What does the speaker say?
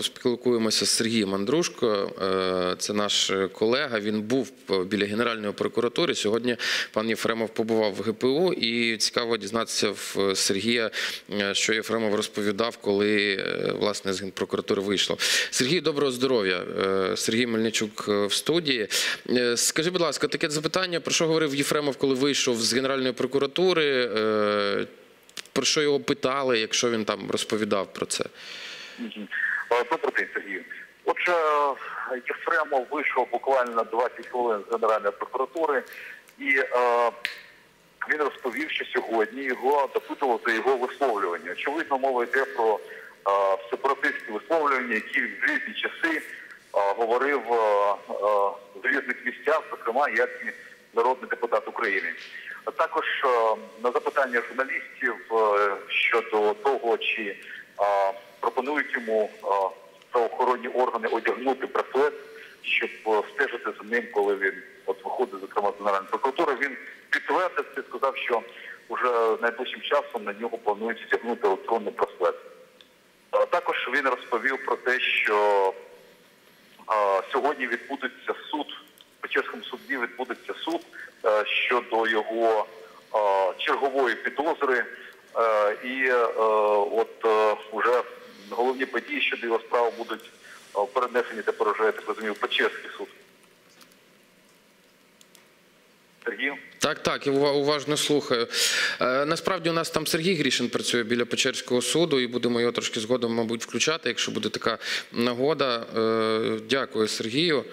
поспілкуємося з Сергієм Андрушко. Е, Це наш колега. Він був біля Генеральної прокуратури. Сьогодні пан Єфремов побував в ГПУ, і цікаво дізнатися в Сергія, е, що Єфремов розповідав, коли е, власне з генпрокуратури вийшло. Сергій, доброго здоров'я. Сергій Мельничук в студії. Скажи, будь ласка, таке запитання: про що говорив Єфремов, коли вийшов з Генеральної прокуратури? Про що його питали, якщо він там розповідав про це? Е, Добрий день, Сергій. Отже, Єфремов вийшв буквально на 20 хвилин з Генеральної прокуратури, і е, він розповів, що сьогодні його допитували за його висловлювання. Очевидно, мова йде про е, сепаратистські висловлювання, які в різні часи е, говорив е, е, в різних місцях, зокрема, як і народний депутат України. А також е, на запитання журналістів е, щодо того, чи е, пропонують йому е, правоохоронні органи одягнути браслет, щоб е, стежити за ним, коли він от виходить, зокрема, з Генеральної прокуратури. Він підтвердив це, сказав, що вже найближчим часом на нього планують одягнути електронний браслет. Е, Також він розповів про те, що сьогодні відбудеться суд, в Печерському суді відбудеться суд щодо його чергової підозри. І от е, головні події щодо його справи будуть е, перенесені та я так розумію, Печерський суд. Сергій? Так, так, я уважно слухаю. Е, насправді у нас там Сергій Грішин працює біля Печерського суду, і будемо його трошки згодом, мабуть, включати, якщо буде така нагода. Е, дякую Сергію.